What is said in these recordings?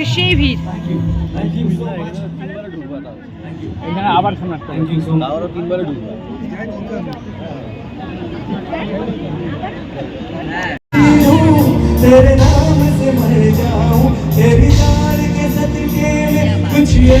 আজকে সেই ভিড় আবার শোনার তিনবারে ঢুকবো तेरे नाम से मर जाऊं तेरी यार के सदके में कुछ ये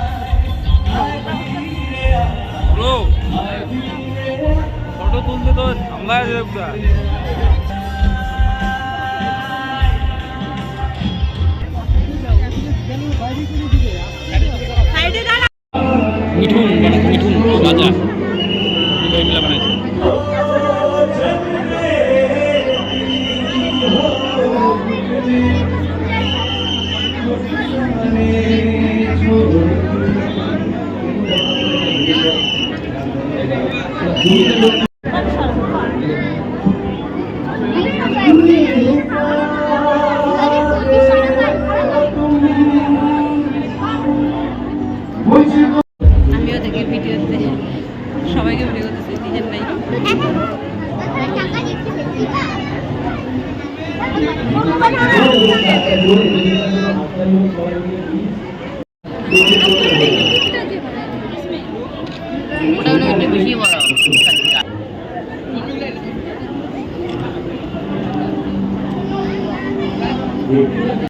তো ঝামেলা আছে পুরা সাইডে দাঁড়া মিঠুন বানাইছে মিঠুন রাজা দুই মিলে বানাইছে আমিও সবাইকে ভিডিও করতেছি নিজের নাই আরো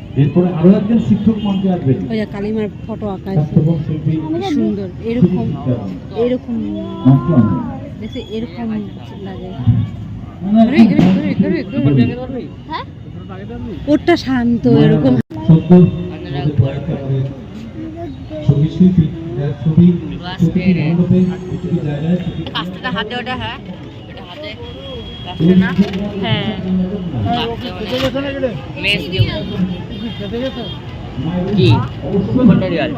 এরপরে আরও একজন শিক্ষক মঞ্চে আসবেন ওই যে কালিমার ফটো আঁকা আছে সুন্দর এরকম এরকম। দেখছে এরকম লাগে হ্যাঁ? ওটা শান্ত এরকম কাজটা হাতে ওটা হ্যাঁ এটা হাতে হ্যাঁ কি? কোনটা রিয়াল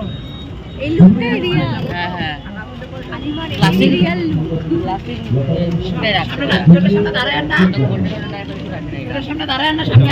এই লুকটা রিয়াল হ্যাঁ হ্যাঁ। ক্লাসিক রিয়াল সামনে দাঁড়ায় না? সামনে দাঁড়ায় না? সামনে